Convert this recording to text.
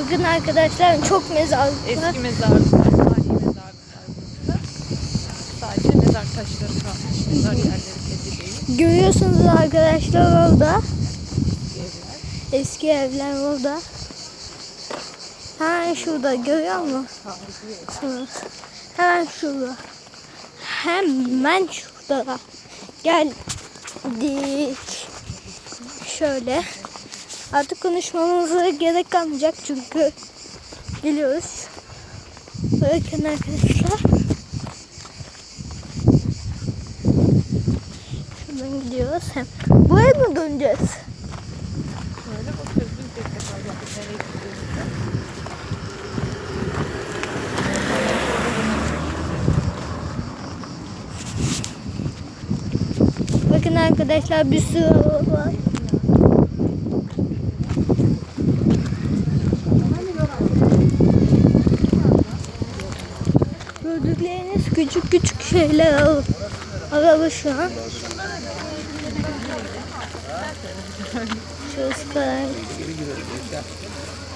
Bugün arkadaşlar çok mezarlık. Eski mezarlıklar, tarihi mezarlıklar burada. Sadece mezar taşları kalmış. Mezar yerleri belli değil. Görüyorsunuz arkadaşlar orada. Eski evler orada. Hemen şurada görüyor musun? Hemen şurada. Hemen şurada. Geldik. Şöyle. Artık konuşmamıza gerek kalmayacak çünkü biliyoruz. Bakın arkadaşlar. Şuradan gidiyoruz. Hem buraya mı döneceğiz? Şöyle bakıyoruz. Biz de? Bakın arkadaşlar bir sürü var. Gördükleriniz küçük küçük şeyler araba, araba şu an. Şurası kadar.